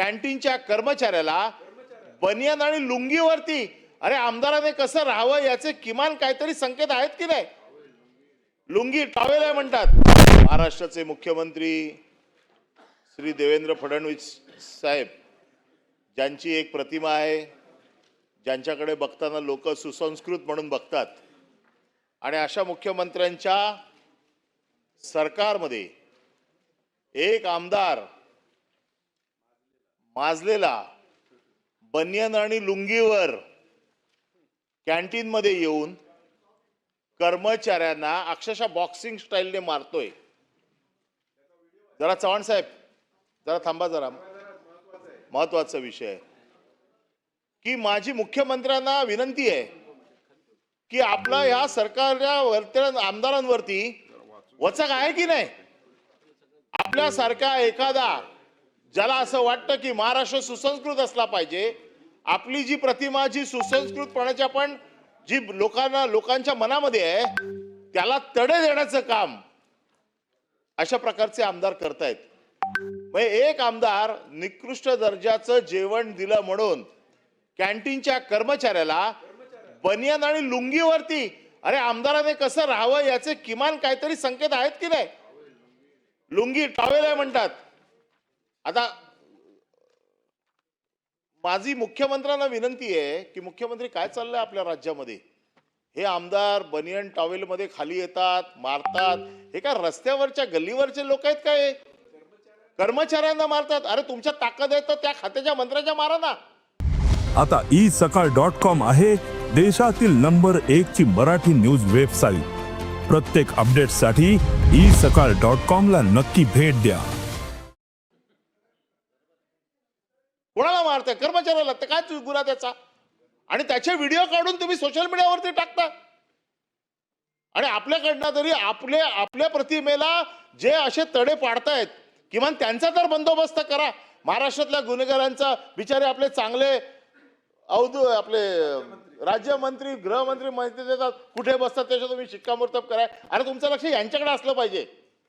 कॅन्टीनच्या कर्मचाऱ्याला बनियान आणि लुंगीवरती अरे आमदाराने कसं राहावं याचे किमान काहीतरी संकेत आहेत की नाही? लुंगी टॉवेल आहे म्हणतात. महाराष्ट्राचे मुख्यमंत्री श्री देवेंद्र फडणवीस साहेब ज्यांची एक प्रतिमा आहे ज्यांच्याकडे बघताना लोक सुसंस्कृत म्हणून बघतात. आणि अशा मुख्यमंत्र्यांच्या सरकारमध्ये एक आमदार माजलेला बनियन आणि लुंगीवर कॅन्टीनमध्ये येऊन कर्मचाऱ्यांना अक्षरशः बॉक्सिंग स्टाईलने मारतोय. जरा चव्हाण साहेब जरा थांबा जरा. महत्त्वाचा विषय. आहे की माझी मुख्यमंत्र्यांना विनंती आहे की आपला ह्या सरकारच्या वरत्या आमदारांवरती वचक आहे की नाही? आपल्यासारखा एखादा ज्याला असं वाटतं की महाराष्ट्र सुसंस्कृत असला पाहिजे आपली जी प्रतिमा जी सुसंस्कृतपणाची आपण जी लोकांना लोकांच्या मनामध्ये आहे त्याला तडे देण्याचं काम अशा प्रकारचे आमदार करतायत. म्हणजे एक आमदार निकृष्ट दर्जाचं जेवण दिलं म्हणून कॅन्टीनच्या कर्मचाऱ्याला बनियान आणि लुंगीवरती अरे आमदाराने कसं राहावं याचे किमान काहीतरी संकेत आहेत की नाही? लुंगी टॉवेल आहे म्हणतात. आता माझी मुख्यमंत्र्यांना विनंती आहे की मुख्यमंत्री काय चाललंय आपल्या राज्यामध्ये? हे आमदार बनियन टॉवेलमध्ये खाली येतात मारतात. हे काय रस्त्यावरच्या गल्लीवरचे लोक आहेत काय? कर्मचाऱ्यांना मारतात. अरे तुमच्या ताकद आहे तर त्या खात्याच्या मंत्र्याच्या मारा ना. आता ई सकाळ डॉट कॉम आहे देशातील नंबर एक ची मराठी न्यूज वेबसाईट. प्रत्येक अपडेटसाठी ई सकाळ डॉट कॉम ला नक्की भेट द्या. कोणाला मारताय? कर्मचाऱ्याला. तर काय गुन्हा त्याचा? आणि त्याचे व्हिडिओ काढून तुम्ही सोशल मीडियावरती टाकता. आणि आपल्याकडनं तरी आपले आपल्या प्रतिमेला जे असे तडे पाडतायत किमान त्यांचा तर बंदोबस्त करा. महाराष्ट्रातल्या गुन्हेगारांचा बिचारे आपले चांगले अवधू आपले राज्यमंत्री गृहमंत्री माहिती देतात. कुठे बसतात त्याच्या तुम्ही शिक्कामोर्तब करा अरे तुमचं लक्ष यांच्याकडे असलं पाहिजे.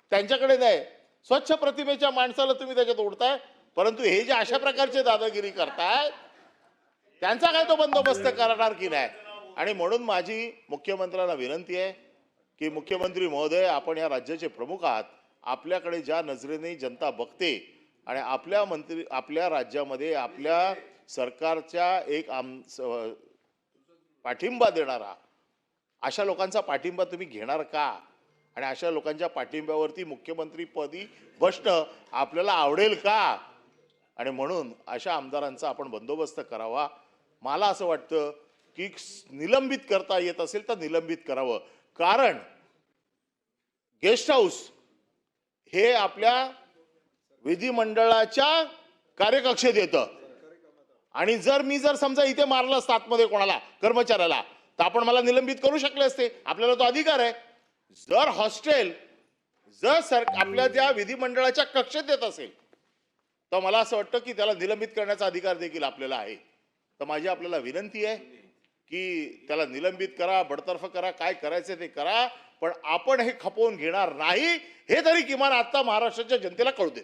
त्यांच्याकडे नाही. स्वच्छ प्रतिमेच्या माणसाला तुम्ही त्याच्यात ओढताय. परंतु हे जे अशा प्रकारचे दादागिरी करताय त्यांचा काय तो बंदोबस्त करणार की नाही? आणि म्हणून माझी मुख्यमंत्र्यांना विनंती आहे की मुख्यमंत्री महोदय आपण या राज्याचे प्रमुख आहात. आपल्याकडे ज्या नजरेने जनता बघते आणि आपल्या मंत्री आपल्या राज्यामध्ये आपल्या सरकारच्या एक आम पाठिंबा देणारा अशा लोकांचा पाठिंबा तुम्ही घेणार का? आणि अशा लोकांच्या पाठिंब्यावरती मुख्यमंत्रीपदी बसणं आपल्याला आवडेल का? आणि म्हणून अशा आमदारांचा आपण बंदोबस्त करावा. मला असं वाटतं की निलंबित करता येत असेल तर निलंबित करावं. कारण गेस्ट हाऊस हे आपल्या विधिमंडळाच्या कार्यकक्षेत येतं. आणि जर मी जर समजा इथे मारलं असतं आतमध्ये कोणाला कर्मचाऱ्याला तर आपण मला निलंबित करू शकले असते. आपल्याला तो अधिकार आहे. जर हॉस्टेल जर सर आपल्या त्या विधिमंडळाच्या कक्षेत येत असेल तर मला असं वाटतं की त्याला निलंबित करण्याचा अधिकार देखील आपल्याला आहे. तर माझी आपल्याला विनंती आहे की त्याला निलंबित करा बडतर्फ करा काय करायचं ते करा पण आपण हे खपवून घेणार नाही हे तरी किमान आता महाराष्ट्राच्या जनतेला कळू देत.